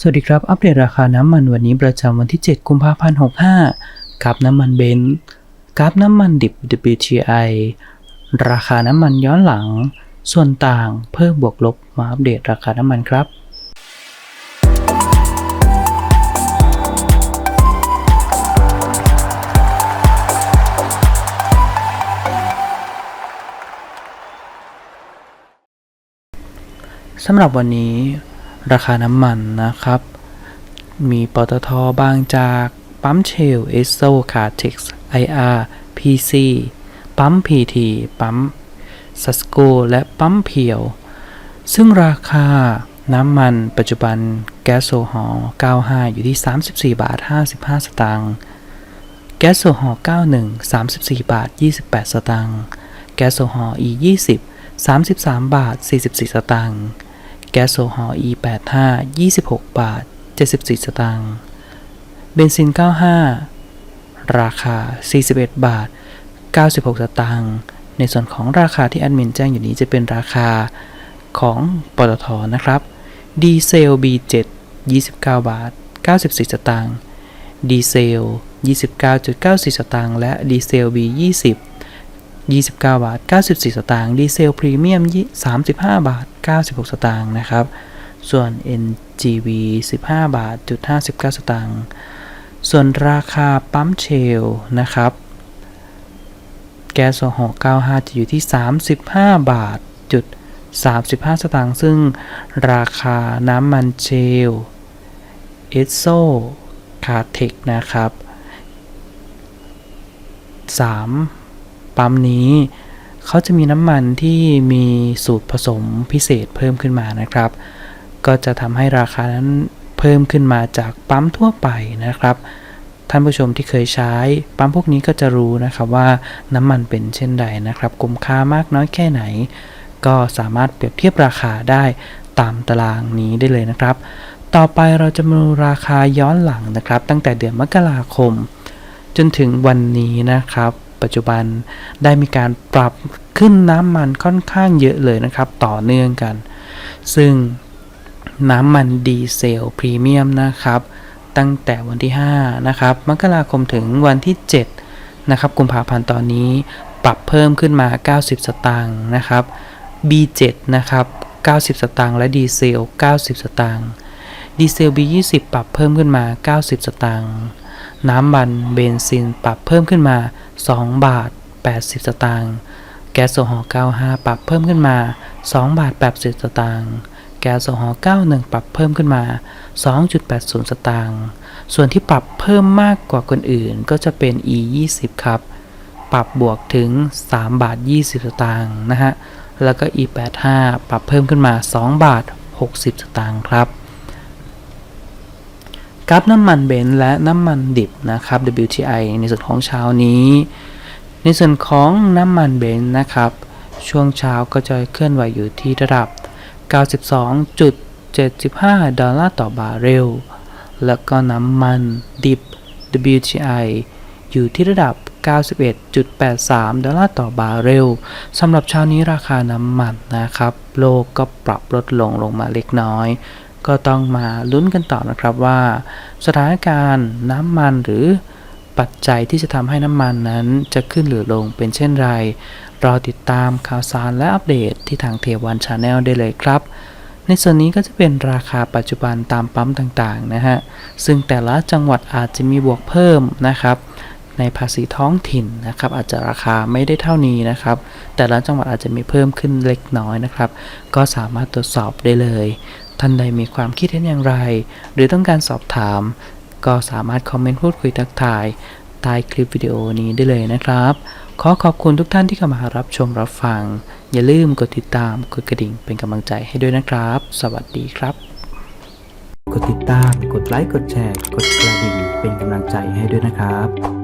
สวัสดีครับ อัปเดตราคาน้ำมันวันนี้ประจำวันที่ 7 กุมภาพันธ์65กับน้ำมันเบนซ์กับน้ำมันดิบ WTI ราคาน้ำมันย้อนหลัง ส่วนต่างเพิ่มบวกลบมาอัปเดตราคาน้ำมันครับสำหรับวันนี้ ราคาน้ำมันนะครับ มีปตทบางจากปั๊มเชลเอสโซคาเท็กซ์ไออาร์พีซีปั๊มพีทีปั๊มซัสโกและปั๊มเพียว ซึ่งราคาน้ำมันปัจจุบันแก๊สโซฮอล์95 อยู่ที่ 34 บาท 55 สตางค์แก๊สโซฮอล์91 34 บาท 28 สตางค์แก๊สโซฮอล์ E20 33 บาท 44 สตางค์ แก๊สโซฮอล์ E85 26 บาท 74 สตางค์เบนซิน 95 ราคา 41 บาท 96 สตางค์ในส่วนของราคาที่แอดมินแจ้งอยู่นี้จะเป็นราคาของปตทนะครับ ดีเซล B7 29 บาท 94 สตางค์ ดีเซล 29.94 สตางค์ และดีเซล B20 29 บาท 94 สตางค์ดีเซลพรีเมียม 35 บาท 96 สตางค์นะครับ ส่วน NGV 15 บาทจุด59 สตางค์ส่วนราคาปั๊มเชลนะครับ แก๊สโซฮอล95 จะอยู่ที่ 35 บาทจุด35 สตางค์ซึ่งราคาน้ำมันเชลเอสโซคาเทคนะครับ 3 ปั๊มนี้เขาจะมีน้ำมันที่มีสูตรผสมพิเศษเพิ่มขึ้นมานะครับ ก็จะทำให้ราคานั้นเพิ่มขึ้นมาจากปั๊มทั่วไปนะครับ ท่านผู้ชมที่เคยใช้ปั๊มพวกนี้ก็จะรู้นะครับว่าน้ำมันเป็นเช่นใดนะครับคุ้มค่ามากน้อยแค่ไหน ก็สามารถเปรียบเทียบราคาได้ตามตารางนี้ได้เลยนะครับ ต่อไปเราจะมาดูราคาย้อนหลังนะครับ ตั้งแต่เดือนมกราคม จนถึงวันนี้นะครับ ปัจจุบันได้มีการปรับขึ้นน้ำมันค่อนข้างเยอะเลยนะครับ ต่อเนื่องกัน ซึ่งน้ำมันดีเซลพรีเมียมนะครับ ตั้งแต่วันที่ 5 นะครับ มกราคมถึงวันที่ 7 นะครับ กุมภาพันธ์ตอนนี้ปรับเพิ่มขึ้นมา 90 สตางค์นะครับ B7 นะครับ 90 สตางค์และดีเซล 90 สตางค์ดีเซล B20 ปรับเพิ่มขึ้นมา 90 สตางค์ น้ำมันเบนซินปรับเพิ่มขึ้นมา 2 บาท 80 สตางค์แก๊สโซฮอล์95 ปรับเพิ่มขึ้นมา 2 บาท 80 สตางค์แก๊สโซฮอล์91 ปรับเพิ่มขึ้นมา 2.80 สตางค์ส่วนที่ปรับเพิ่มมากกว่าคนอื่นก็จะเป็น E20 ครับ ปรับบวกถึง 3 บาท 20 สตางค์นะฮะ แล้วก็ E85 ปรับเพิ่มขึ้นมา 2 บาท 60 สตางค์ครับ กราฟน้ำมันเบนซ์และน้ำมันดิบนะครับ WTI ในส่วนของเช้านี้ ในส่วนของน้ำมันเบนซ์นะครับ ช่วงเช้าก็จะเคลื่อนไหวอยู่ที่ระดับ 92.75 ดอลลาร์ต่อบาร์เรล แล้วก็น้ำมันดิบ WTI อยู่ที่ระดับ 91.83 ดอลลาร์ต่อบาร์เรลสำหรับเช้านี้ราคาน้ำมันนะครับ โลกก็ปรับลดลงลงมาเล็กน้อย ก็ต้องมาลุ้นกันต่อนะครับว่า สถานการณ์น้ำมันหรือปัจจัยที่จะทำให้น้ำมันนั้นจะขึ้นหรือลงเป็นเช่นไร รอติดตามข่าวสารและอัปเดตที่ทางเทวันชาแนลได้เลยครับ ในส่วนนี้ก็จะเป็นราคาปัจจุบันตามปั๊มต่างๆนะฮะ ซึ่งแต่ละจังหวัดอาจจะมีบวกเพิ่มนะครับ ในภาษีท้องถิ่นนะครับ อาจจะราคาไม่ได้เท่านี้นะครับ แต่ละจังหวัดอาจจะมีเพิ่มขึ้นเล็กน้อยนะครับ ก็สามารถตรวจสอบได้เลย ท่านใดมีความคิดเห็นอย่างไร หรือต้องการสอบถาม ก็สามารถคอมเมนต์พูดคุยทักทายใต้คลิปวิดีโอนี้ได้เลยนะครับ ขอขอบคุณทุกท่านที่เข้ามารับชมรับฟัง อย่าลืมกดติดตามกดกระดิ่งเป็นกำลังใจให้ด้วยนะครับ สวัสดีครับ กดติดตาม กดไลค์ กดแชร์ กดกระดิ่งเป็นกำลังใจให้ด้วยนะครับ